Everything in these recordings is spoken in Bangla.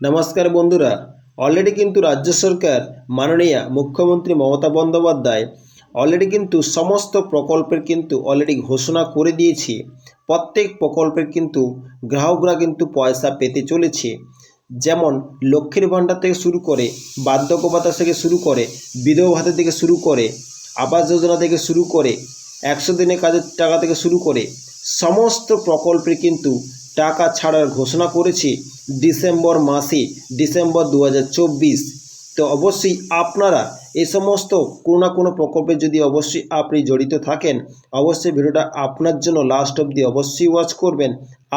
নমস্কার বন্ধুরা। অলরেডি কিন্তু রাজ্য সরকার, মাননীয়া মুখ্যমন্ত্রী মমতা বন্দ্যোপাধ্যায় অলরেডি কিন্তু সমস্ত প্রকল্পের কিন্তু অলরেডি ঘোষণা করে দিয়েছে। প্রত্যেক প্রকল্পের কিন্তু গ্রাহকরা কিন্তু পয়সা পেতে চলেছে। যেমন লক্ষ্মীর ভাণ্ডার থেকে শুরু করে বার্ধক্য ভাতা থেকে শুরু করে, বিধবা ভাতা থেকে শুরু করে, আবাস যোজনা থেকে শুরু করে, একশো দিনের কাজের টাকা থেকে শুরু করে সমস্ত প্রকল্পে কিন্তু টাকা ছাড়ার ঘোষণা করেছে ডিসেম্বর মাসে ডিসেম্বর দু হাজার চব্বিশ। তো অবশ্যই আপনারা এই সমস্ত কোনো না কোনো প্রকল্পে যদি অবশ্যই আপনি জড়িত থাকেন, অবশ্যই ভিডিওটা আপনার জন্য লাস্ট অবধি অবশ্যই ওয়াচ করবেন।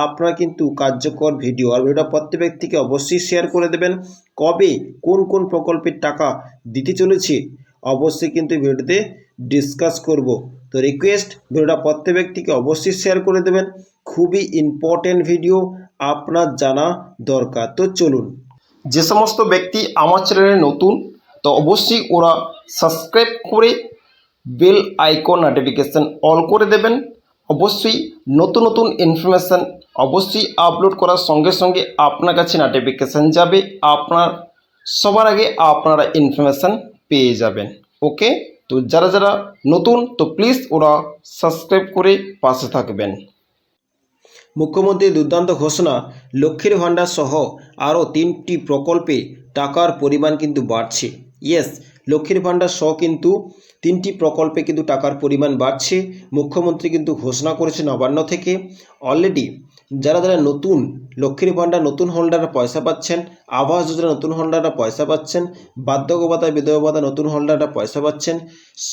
আপনারা কিন্তু কার্যকর ভিডিও আর ভিডিওটা প্রত্যেক ব্যক্তিকে অবশ্যই শেয়ার করে দেবেন। কবে কোন কোন প্রকল্পের টাকা দিতে চলেছে, অবশ্যই কিন্তু ভিডিওতে ডিসকাস করব। তো রিকোয়েস্ট ভিডিওটা প্রত্যেক ব্যক্তিকে অবশ্যই শেয়ার করে দেবেন। খুবই ইম্পর্টেন্ট ভিডিও আপনার জানা দরকার। তো চলুন। যে সমস্ত ব্যক্তি আমার চ্যানেলে নতুন, তো অবশ্যই ওরা সাবস্ক্রাইব করে বেল আইকন নোটিফিকেশান অল করে দেবেন। অবশ্যই নতুন নতুন ইনফরমেশান অবশ্যই আপলোড করার সঙ্গে সঙ্গে আপনার কাছে নোটিফিকেশান যাবে। আপনার, সবার আগে আপনারা ইনফরমেশান পেয়ে যাবেন। ওকে তো যারা যারা নতুন, তো প্লিজ ওরা সাবস্ক্রাইব করে পাশে থাকবেন। মুখ্যমন্ত্রীর দুর্দান্ত ঘোষণা, লক্ষ্মীর ভাণ্ডার সহ আরও তিনটি প্রকল্পে টাকার পরিমাণ কিন্তু বাড়ছে। ইয়েস লক্ষ্মীর ভাণ্ডার সহ কিন্তু তিনটি প্রকল্পে কিন্তু টাকার পরিমাণ বাড়ছে। মুখ্যমন্ত্রী কিন্তু ঘোষণা করেছে নবান্ন থেকে। অলরেডি যারা যারা নতুন, লক্ষ্মীর ভাণ্ডার, নতুন হোল্ডাররা পয়সা পাচ্ছেন, আবাস যোজনা নতুন হোল্ডাররা পয়সা পাচ্ছেন বার্ধক্য ভাতা বিধবা ভাতা নতুন হোল্ডাররা পয়সা পাচ্ছেন,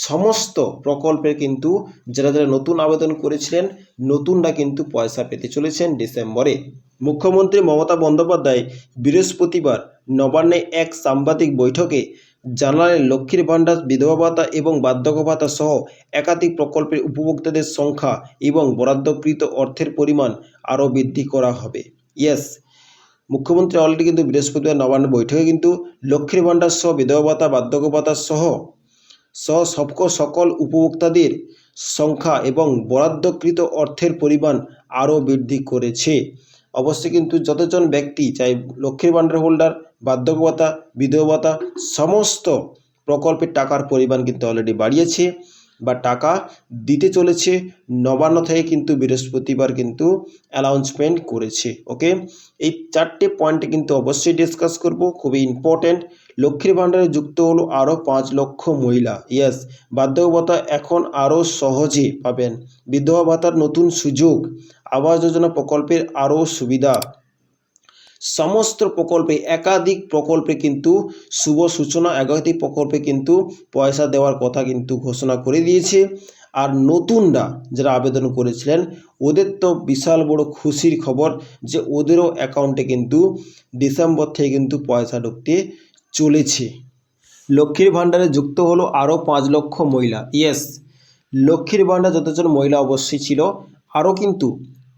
সমস্ত প্রকল্পের কিন্তু যারা যারা নতুন আবেদন করেছিলেন, নতুনরা কিন্তু পয়সা পেতে চলেছেন ডিসেম্বরে। মুখ্যমন্ত্রী মমতা বন্দ্যোপাধ্যায় বৃহস্পতিবার নবান্নে এক সাংবাদিক বৈঠকে জানালেন, লক্ষ্মীর ভাণ্ডার, বিধবা ভাতা এবং বার্ধক্য ভাতা সহ একাধিক প্রকল্পের উপভোক্তাদের সংখ্যা এবং বরাদ্দকৃত অর্থের পরিমাণ আরও বৃদ্ধি করা হবে। ইয়েস, মুখ্যমন্ত্রী অলরেডি কিন্তু বৃহস্পতিবার নবান্ন বৈঠকে কিন্তু লক্ষ্মীর ভাণ্ডার সহ বিধবা ভাতা, বার্ধক্য ভাতা সহ সহ সবক সকল উপভোক্তাদের সংখ্যা এবং বরাদ্দকৃত অর্থের পরিমাণ আরও বৃদ্ধি করেছে। অবশ্যই কিন্তু যতজন ব্যক্তি চাই লক্ষ্মীর ভাণ্ডার হোল্ডার বার্ধক্য ভাতা বিধবা ভাতা সমস্ত প্রকল্পের টাকার পরিমাণ কিন্তু অলরেডি বাড়িয়েছে। বা টাকা দিতে চলেছে। নবান্ন থেকে কিন্তু বৃহস্পতিবার কিন্তু অ্যানাউন্সমেন্ট করেছে ওকে এই চারটে পয়েন্টে কিন্তু অবশ্যই ডিসকাস করব, খুবই ইম্পর্ট্যান্ট লক্ষ্মীর ভাণ্ডারে যুক্ত হলো আরও পাঁচ লক্ষ মহিলা ইয়েস বার্ধক্য ভাতা এখন আরও সহজে পাবেন। বিধবা ভাতার নতুন সুযোগ, আবাস যোজনা প্রকল্পের আরও সুবিধা। সমস্ত প্রকল্পে, একাধিক প্রকল্পে কিন্তু শুভ সূচনা, একাধিক প্রকল্পে কিন্তু পয়সা দেওয়ার কথা কিন্তু ঘোষণা করে দিয়েছে। আর নতুনরা যারা আবেদন করেছিলেন, ওদের তো বিশাল বড় খুশির খবর যে ওদেরও অ্যাকাউন্টে কিন্তু ডিসেম্বর থেকে কিন্তু পয়সা ঢুকতে চলেছে। লক্ষ্মীর ভাণ্ডারে যুক্ত হলো আরও পাঁচ লক্ষ মহিলা। ইয়েস, লক্ষ্মীর ভাণ্ডার যতজন মহিলা অবশ্যই ছিল, আরও কিন্তু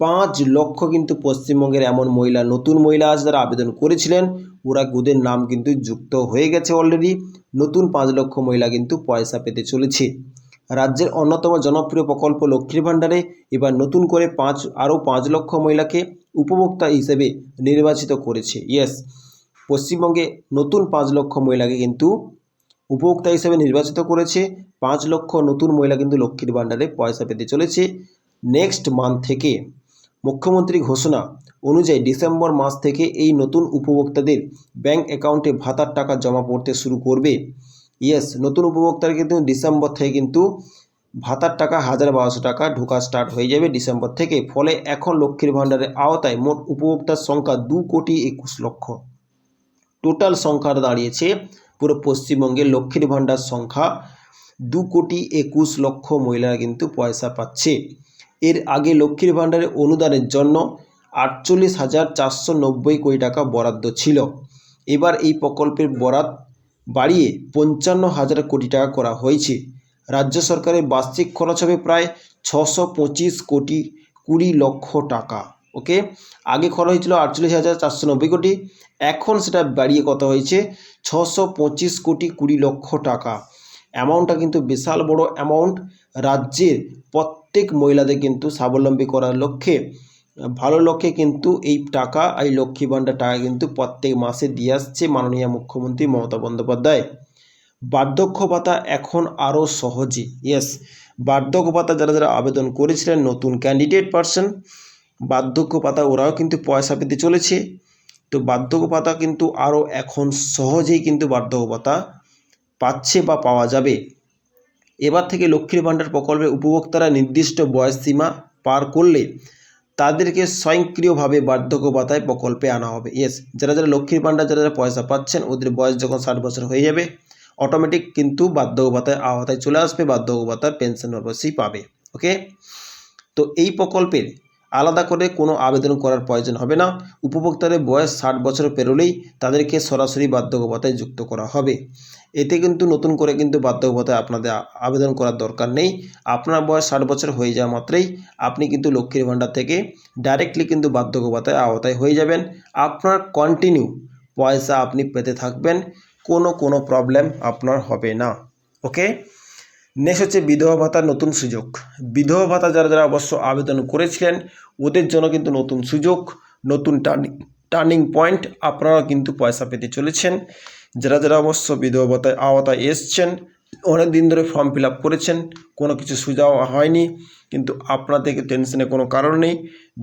পাঁচ লক্ষ কিন্তু পশ্চিমবঙ্গের এমন মহিলা, নতুন মহিলা আছে যারা আবেদন করেছিলেন, ওরা ওদের নাম কিন্তু যুক্ত হয়ে গেছে অলরেডি নতুন পাঁচ লক্ষ মহিলা কিন্তু পয়সা পেতে চলেছে। রাজ্যের অন্যতম জনপ্রিয় প্রকল্প লক্ষ্মীর ভাণ্ডারে এবার নতুন করে পাঁচ, আরও পাঁচ লক্ষ মহিলাকে উপভোক্তা হিসেবে নির্বাচিত করেছে। ইয়েস পশ্চিমবঙ্গে নতুন পাঁচ লক্ষ মহিলাকে কিন্তু উপভোক্তা হিসেবে নির্বাচিত করেছে। পাঁচ লক্ষ নতুন মহিলা কিন্তু লক্ষ্মীর ভাণ্ডারে পয়সা পেতে চলেছে। নেক্সট মান্থ থেকে মুখ্যমন্ত্রী ঘোষণা অনুযায়ী ডিসেম্বর মাস থেকে এই নতুন উপভোক্তাদের ব্যাংক অ্যাকাউন্টে ভাতার টাকা জমা পড়তে শুরু করবে। ইয়েস, নতুন উপভোক্তার কিন্তু ডিসেম্বর থেকে কিন্তু ভাতার টাকা হাজার বারোশো টাকা ঢোকা স্টার্ট হয়ে যাবে ডিসেম্বর থেকে। ফলে এখন লক্ষ্মীর ভাণ্ডারের আওতায় মোট উপভোক্তার সংখ্যা দু কোটি একুশ লক্ষ। টোটাল সংখ্যা দাঁড়িয়েছে পুরো পশ্চিমবঙ্গের লক্ষ্মীর ভাণ্ডার সংখ্যা দু কোটি একুশ লক্ষ মহিলারা কিন্তু পয়সা পাচ্ছে। এর আগে লক্ষ্মীর ভাণ্ডারে অনুদানের জন্য আটচল্লিশ হাজার চারশো নব্বই কোটি টাকা বরাদ্দ ছিল। এবার এই প্রকল্পের বরাদ বাড়িয়ে পঞ্চান্ন হাজার কোটি টাকা করা হয়েছে। রাজ্য সরকারের বার্ষিক খরচ হবে প্রায় ছশো পঁচিশ কোটি কুড়ি লক্ষ টাকা। ওকে? আগে খরচ হয়েছিল আটচল্লিশ হাজার চারশো নব্বই কোটি, এখন সেটা বাড়িয়ে কত হয়েছে? ছশো পঁচিশ কোটি কুড়ি লক্ষ টাকা। অ্যামাউন্টটা কিন্তু বিশাল বড় অ্যামাউন্ট। রাজ্যের প্রত্যেক মহিলাদের কিন্তু স্বাবলম্বী করার লক্ষ্যে, ভালো লক্ষ্যে কিন্তু এই টাকা এই লক্ষ্মী ভাণ্ডার টাকা কিন্তু প্রত্যেক মাসে দিয়ে আসছে মাননীয় মুখ্যমন্ত্রী মমতা বন্দ্যোপাধ্যায়। বার্ধক্য ভাতা এখন আরও সহজে ইয়েস বার্ধক্য ভাতা যারা যারা আবেদন করেছিলেন, নতুন ক্যান্ডিডেট পার্সন বার্ধক্য ভাতা ওরাও কিন্তু পয়সা পেতে চলেছে। তো বার্ধক্য ভাতা কিন্তু আরও এখন সহজেই কিন্তু বার্ধক্য ভাতা পাচ্ছে বা পাওয়া যাবে। এবার থেকে লক্ষ্মীর ভাণ্ডার প্রকল্পে উপভোক্তারা নির্দিষ্ট বয়স সীমা পার করলে তাদেরকে স্বয়ংক্রিয়ভাবে বার্ধক্য ভাতায় প্রকল্পে আনা হবে। ইয়েস যারা যারা লক্ষ্মীর ভাণ্ডার, যারা যারা পয়সা পাচ্ছেন, ওদের বয়স যখন ষাট বছর হয়ে যাবে অটোমেটিক কিন্তু বার্ধক্য ভাতায় আওতায় চলে আসবে বার্ধক্য ভাতার পেনশন অবশ্যই পাবে। ওকে তো এই প্রকল্পের আলাদা করে কোনো আবেদন করার প্রয়োজন হবে না। উপভোক্তাদের বয়স ষাট বছর পেরোলেই তাদেরকে সরাসরি বার্ধক্য ভাতায় যুক্ত করা হবে। এতে কিন্তু নতুন করে কিন্তু বার্ধক্য ভাতায় আপনাদের আবেদন করার দরকার নেই। আপনার বয়স ষাট বছর হয়ে যাওয়া মাত্রই আপনি কিন্তু লক্ষ্মীর ভাণ্ডার থেকে ডাইরেক্টলি কিন্তু বার্ধক্য ভাতায় আওতায় হয়ে যাবেন। আপনার কন্টিনিউ পয়সা আপনি পেতে থাকবেন, কোনো কোনো প্রবলেম আপনার হবে না। ওকে নেক্সট হচ্ছে বিধবা ভাতার নতুন সুযোগ। বিধবা ভাতা যারা যারা অবশ্য আবেদন করেছিলেন, ওদের জন্য কিন্তু নতুন সুযোগ, নতুন টার্নিং টার্নিং পয়েন্ট আপনারা কিন্তু পয়সা পেতে চলেছেন। যারা যারা অবশ্য বিধবা ভাতায় আওতায় এসছেন অনেক দিন ধরে ফর্ম ফিল আপ করেছেন, কোনো কিছু সুযোগ হয়নি, কিন্তু আপনাদেরকে টেনশনে কোনো কারণ নেই।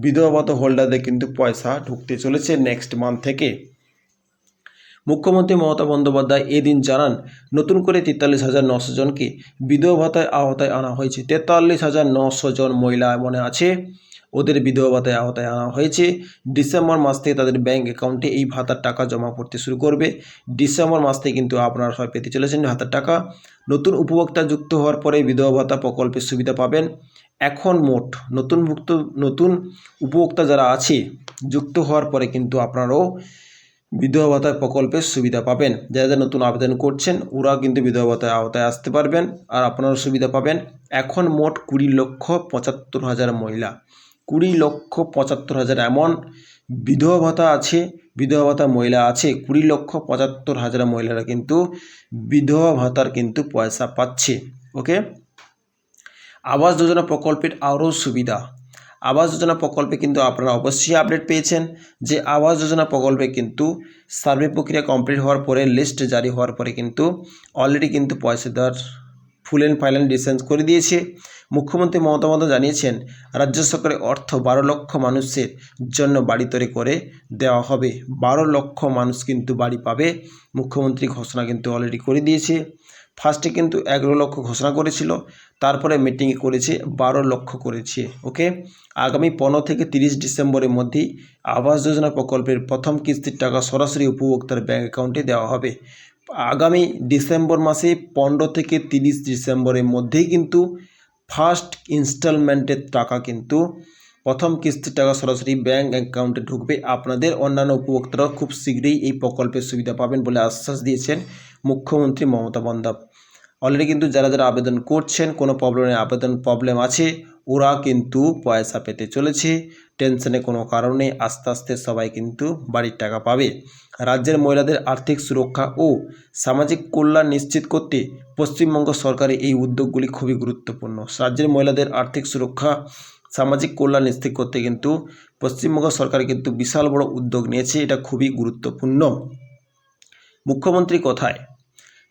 বিধবা ভাতা হোল্ডারদের কিন্তু পয়সা ঢুকতে চলেছে নেক্সট মান্থ থেকে। মুখ্যমন্ত্রী মমতা বন্দ্যোপাধ্যায় এদিন জানান, নতুন করে তেতাল্লিশ হাজার নশো জনকে বিধবা ভাতায় আওতায় আনা হয়েছে। তেতাল্লিশ হাজার নশো জন মহিলা মনে আছে। ওদের বিধবা ভাতায় আওতায় আনা হয়েছে। ডিসেম্বর মাস থেকে তাদের ব্যাংক অ্যাকাউন্টে এই ভাতার টাকা জমা পড়তে শুরু করবে। ডিসেম্বর মাস থেকে কিন্তু আপনারা সবাই পেতে চলেছেন ভাতার টাকা। নতুন উপভোক্তা যুক্ত হওয়ার পরে বিধবা ভাতা প্রকল্পের সুবিধা পাবেন। এখন মোট নতুন মুক্ত নতুন উপভোক্তা যারা আছে, যুক্ত হওয়ার পরে কিন্তু আপনারাও বিধবা ভাতা প্রকল্পের সুবিধা পাবেন। যারা যারা নতুন আবেদন করছেন ওরা কিন্তু বিধবা ভাতার আওতায় আসতে পারবেন আর আপনারাও সুবিধা পাবেন। এখন মোট কুড়ি লক্ষ পঁচাত্তর হাজার মহিলা। কুড়ি লক্ষ পঁচাত্তর হাজার এমন বিধবা ভাতা আছে বিধবা ভাতা মহিলা আছে, কুড়ি লক্ষ পঁচাত্তর হাজার মহিলারা কিন্তু বিধবা ভাতার কিন্তু পয়সা পাচ্ছে, ওকে? আবাস যোজনা প্রকল্পের আরও সুবিধা। আবাস যোজনা প্রকল্পে কিন্তু আপনারা অবশ্যই আপডেট পেয়েছেন যে আবাস যোজনা প্রকল্পে কিন্তু সার্ভে প্রক্রিয়া কমপ্লিট হওয়ার পরে লিস্ট জারি হওয়ার পরে কিন্তু অলরেডি কিন্তু পয়সা দেওয়ার ফুল অ্যান্ড ফাইনাল ডিসেন্স করে দিয়েছে। মুখ্যমন্ত্রী মমতা বন্দ্যোপাধ্যায় জানিয়েছেন, রাজ্য সরকারের অর্থ বারো লক্ষ মানুষের জন্য বাড়ি তৈরি করে দেওয়া হবে। বারো লক্ষ মানুষ কিন্তু বাড়ি পাবে। মুখ্যমন্ত্রী ঘোষণা কিন্তু অলরেডি করে দিয়েছে। ফার্স্টে কিন্তু এগারো লক্ষ ঘোষণা করেছিল, তারপরে মিটিংয়ে করেছে, বারো লক্ষ করেছে ওকে আগামী পনেরো থেকে তিরিশ ডিসেম্বরের মধ্যেই আবাস যোজনা প্রকল্পের প্রথম কিস্তির টাকা সরাসরি উপভোক্তার ব্যাঙ্ক অ্যাকাউন্টে দেওয়া হবে। আগামী ডিসেম্বর মাসে পনেরো থেকে তিরিশ ডিসেম্বরের মধ্যেই কিন্তু ফার্স্ট ইনস্টলমেন্টের টাকা কিন্তু প্রথম কিস্তির টাকা সরাসরি ব্যাঙ্ক অ্যাকাউন্টে ঢুকবে। আপনাদের অন্যান্য উপভোক্তারা খুব শীঘ্রই এই প্রকল্পের সুবিধা পাবেন বলে আশ্বাস দিয়েছেন মুখ্যমন্ত্রী মমতা বন্দ্যোপাধ্যায়। অলরেডি কিন্তু যারা যারা আবেদন করছেন, কোনো প্রবলেমে আবেদন প্রবলেম আছে। ওরা কিন্তু পয়সা পেতে চলেছে। টেনশনে কোনো কারণে আস্তে আস্তে সবাই কিন্তু বাড়ির টাকা পাবে। রাজ্যের মহিলাদের আর্থিক সুরক্ষা ও সামাজিক কল্যাণ নিশ্চিত করতে পশ্চিমবঙ্গ সরকারের এই উদ্যোগগুলি খুবই গুরুত্বপূর্ণ। রাজ্যের মহিলাদের আর্থিক সুরক্ষা, সামাজিক কল্যাণ নিশ্চিত করতে কিন্তু পশ্চিমবঙ্গ সরকার কিন্তু বিশাল বড় উদ্যোগ নিয়েছে, এটা খুবই গুরুত্বপূর্ণ। মুখ্যমন্ত্রী কথায়,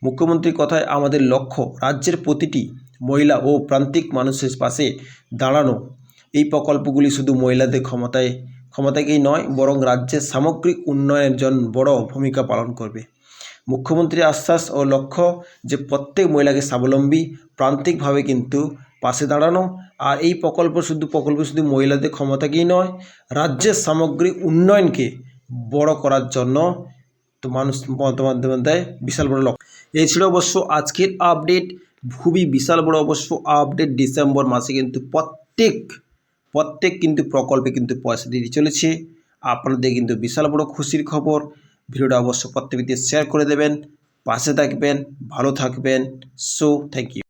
মুখ্যমন্ত্রীর কথায় আমাদের লক্ষ্য, রাজ্যের প্রতিটি মহিলা ও প্রান্তিক মানুষের পাশে দাঁড়ানো। এই প্রকল্পগুলি শুধু মহিলাদের ক্ষমতায়, ক্ষমতাকেই নয়, বরং রাজ্যের সামগ্রিক উন্নয়নের জন্য বড় ভূমিকা পালন করবে। মুখ্যমন্ত্রীর আশ্বাস ও লক্ষ্য যে প্রত্যেক মহিলাকে স্বাবলম্বী, প্রান্তিকভাবে কিন্তু পাশে দাঁড়ানো। আর এই প্রকল্প শুধু প্রকল্প শুধু মহিলাদের ক্ষমতাকেই নয়, রাজ্যের সামগ্রিক উন্নয়নকে বড় করার জন্য তো মানুষ বন্দ্যোপাধ্যায় বিশাল বড় লক্ষ্য। এই ছিল অবশ্য আজকের আপডেট খুবই বিশাল বড় অবশ্য আপডেট ডিসেম্বর মাসে কিন্তু প্রত্যেক প্রত্যেক কিন্তু প্রকল্পে কিন্তু পয়সা দিতে চলেছে। আপনাদের কিন্তু বিশাল বড় খুশির খবর। ভিডিওটা অবশ্য প্রত্যেকটি শেয়ার করে দেবেন। পাশে থাকবেন, ভালো থাকবেন। So thank you